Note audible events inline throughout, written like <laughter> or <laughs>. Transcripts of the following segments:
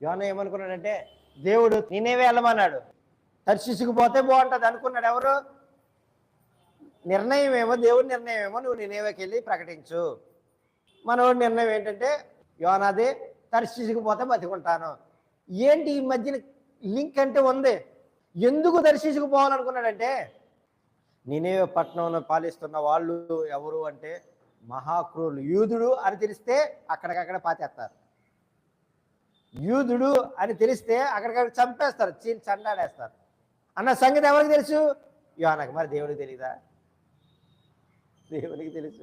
యోన ఏమనుకున్నాడంటే దేవుడు నేనేవే వెళ్ళమన్నాడు. తర్శిసుకుపోతే బాగుంటుంది అనుకున్నాడు ఎవరు? నిర్ణయం ఏమో దేవుడి నిర్ణయం ఏమో నువ్వు నేనేవేకి వెళ్ళి ప్రకటించు. మనోడి నిర్ణయం ఏంటంటే యోనాది దర్శించుకుపోతే బతికుంటాను. ఏంటి ఈ మధ్యన లింక్ అంటే ఉంది? ఎందుకు దర్శించుకుపోవాలనుకున్నాడంటే నేనే పట్టణంలో పాలిస్తున్న వాళ్ళు ఎవరు అంటే మహాక్రూరులు. యూదుడు అని తెలిస్తే అక్కడికక్కడ పాతేస్తారు. యూదుడు అని తెలిస్తే అక్కడికక్కడ చంపేస్తారు చీల్ చండాడేస్తారు. అన్న సంగతి ఎవరికి తెలుసు? యోనకు మరి దేవుడికి తెలియదా దేవునికి తెలుసు.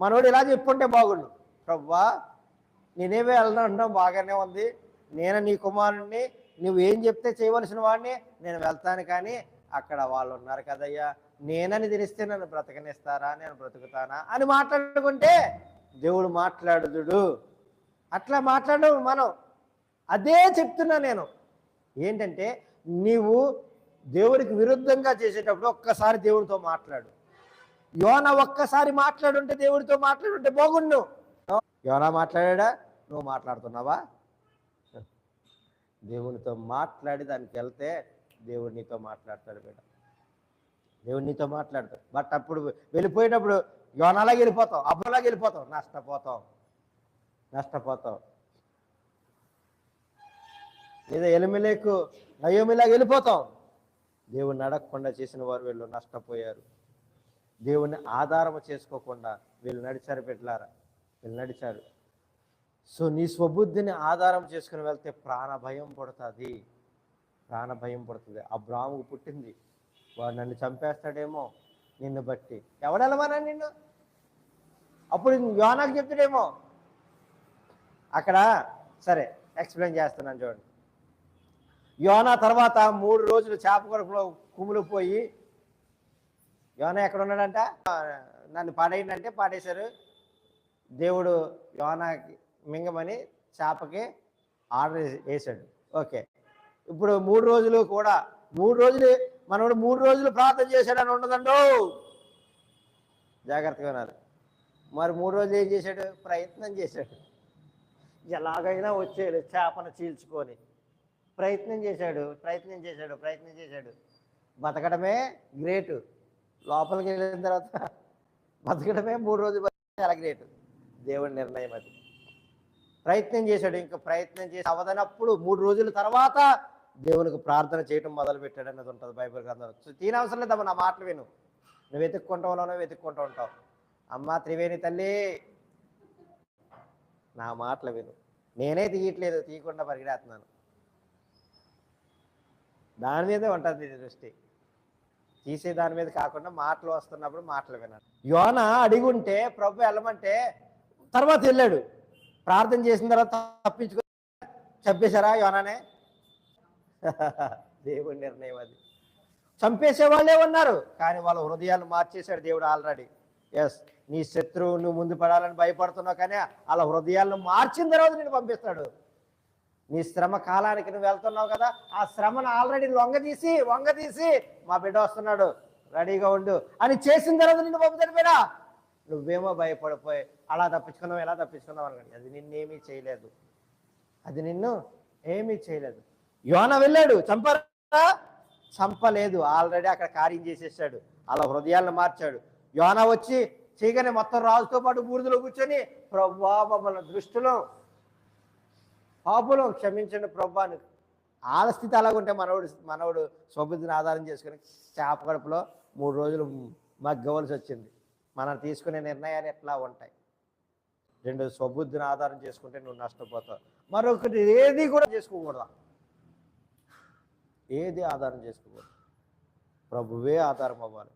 మనోడు ఇలా చెప్పుంటే బాగుండు. ప్రవ్వా నేనేమే వెళ్ళడం బాగానే ఉంది. నేను నీ కుమారుణ్ణి నువ్వు ఏం చెప్తే చేయవలసిన వాడిని నేను వెళ్తాను కానీ అక్కడ వాళ్ళు ఉన్నారు కదయ్యా. నేనని తెలిస్తే నన్ను బ్రతకనిస్తారా? నేను బ్రతుకుతానా? అని మాట్లాడుకుంటే దేవుడు మాట్లాడుదుడు. అట్లా మాట్లాడడం మనం అదే చెప్తున్నా నేను. ఏంటంటే నీవు దేవుడికి విరుద్ధంగా చేసేటప్పుడు ఒక్కసారి దేవుడితో మాట్లాడు. యోన ఒక్కసారి మాట్లాడుంటే దేవుడితో మాట్లాడుంటే బాగుండు. యోన మాట్లాడా? నువ్వు మాట్లాడుతున్నావా? దేవునితో మాట్లాడి దానికి వెళ్తే దేవుడు నీతో మాట్లాడతాడు బిడ్డ. దేవుడు నీతో మాట్లాడతాడు. బట్ అప్పుడు వెళ్ళిపోయేటప్పుడు యోనలాగా వెళ్ళిపోతావు అబ్బలాగా వెళ్ళిపోతావు. నష్టపోతావు. నష్టపోతావు. లేదా ఎలిమిలేకు నయోమిలాగా వెళ్ళిపోతాం. దేవుణ్ణి నడకకుండా చేసిన వారు వీళ్ళు నష్టపోయారు. దేవుణ్ణి ఆధారం చేసుకోకుండా వీళ్ళు నడిచారు పెట్టలారా వీళ్ళు నడిచారు. సో నీ స్వబుద్ధిని ఆధారం చేసుకుని వెళ్తే ప్రాణ భయం పడుతుంది. ప్రాణ భయం పుడుతుంది. అబ్రాముకు పుట్టింది. వాడు నన్ను చంపేస్తాడేమో నిన్ను బట్టి. ఎవడెలమన్నా నిన్ను? అప్పుడు యోనాకు చెప్తాడేమో. అక్కడ సరే ఎక్స్ప్లెయిన్ చేస్తున్నాను చూడండి. యోనా తర్వాత మూడు రోజులు చేప కొరకులో కుమిలిపోయి పోయి యోనా ఎక్కడ ఉన్నాడంట? నన్ను పాడేయండి పాడేశారు. దేవుడు యోనాకి మింగమని చేపకి ఆర్డర్ వేసాడు ఓకే. ఇప్పుడు మూడు రోజులు కూడా మూడు రోజులు మనోడు మూడు రోజులు ప్రార్థన చేశాడని ఉండదండు? జాగ్రత్తగా ఉన్నారు మరి మూడు రోజులు ఏం చేశాడు? ప్రయత్నం చేశాడు. ఎలాగైనా వచ్చేయాడు చేపను చీల్చుకొని. ప్రయత్నం చేశాడు ప్రయత్నం చేశాడు ప్రయత్నం చేశాడు. బతకడమే గ్రేటు. లోపలికి వెళ్ళిన తర్వాత బతకడమే మూడు రోజులు చాలా గ్రేటు. దేవుడి నిర్ణయం అది. ప్రయత్నం చేశాడు ఇంకా ప్రయత్నం చేసి అవదనప్పుడు మూడు రోజుల తర్వాత దేవునికి ప్రార్థన చేయటం మొదలుపెట్టాడు అన్నది ఉంటుంది బైబిల్ గ్రంథం సో అవసరం లేదమ్మా నా మాటలు విను. నువ్వు వెతుక్కుంటావులోనో వెతుక్కుంటూ ఉంటావు అమ్మ త్రివేణి తల్లి నా మాటలు విను. నేనే తీయట్లేదు తీయకుండా పరిగెడుతున్నాను దాని మీదే ఉంటుంది దృష్టి. తీసే దాని మీద కాకుండా మాటలు వస్తున్నప్పుడు మాటలు వినాలి యోన అడిగుంటే ప్రభు వెళ్ళమంటే తర్వాత వెళ్ళాడు. ప్రార్థన చేసిన తర్వాత తప్పించుకో చంపేశారా యోనానే? <laughs> దేవుడి నిర్ణయం అది. చంపేసే వాళ్ళే ఉన్నారు కానీ వాళ్ళ హృదయాలు మార్చేశాడు దేవుడు ఆల్రెడీ. ఎస్ నీ శత్రువు నువ్వు ముందు పడాలని భయపడుతున్నావు కానీ వాళ్ళ హృదయాలను మార్చిన తర్వాత నేను పంపిస్తాడు. నీ శ్రమ కాలానికి నువ్వు వెళ్తున్నావు కదా ఆ శ్రమను ఆల్రెడీ లొంగదీసి వంగదీసి మా బిడ్డ వస్తున్నాడు. రెడీగా ఉండు. అని చేసిన తర్వాత నిన్ను పంపుతాడు బిడ్డ నువ్వేమో భయపడిపోయి అలా తప్పించుకున్నావు ఎలా తప్పించుకున్నావు అనగానే అది నిన్నేమీ చేయలేదు. అది నిన్ను ఏమీ చేయలేదు. యోన వెళ్ళాడు. చంపరా? చంపలేదు. ఆల్రెడీ అక్కడ కార్యం చేసేసాడు. అలా హృదయాలను మార్చాడు. యోన వచ్చి చేయగానే మొత్తం రాజుతో పాటు బూడిదలో కూర్చొని ప్రభా మమ్మల్ని దృష్టిలో పాపులం క్షమించండి ప్రభాని ఆల స్థితి అలాగుంటే మనవడు మనవడు స్వబుద్ధిని ఆధారం చేసుకుని చేప కడుపులో మూడు రోజులు మగ్గవలసి వచ్చింది. మనం తీసుకునే నిర్ణయాలు ఎట్లా ఉంటాయి? రెండు స్వబుద్ధిని ఆధారం చేసుకుంటే నువ్వు నష్టపోతావు. మరొకటి ఏది కూడా చేసుకోకూడదు. ఏది ఆధారం చేసుకోకూడదు? ప్రభువే ఆధారం అవ్వాలి.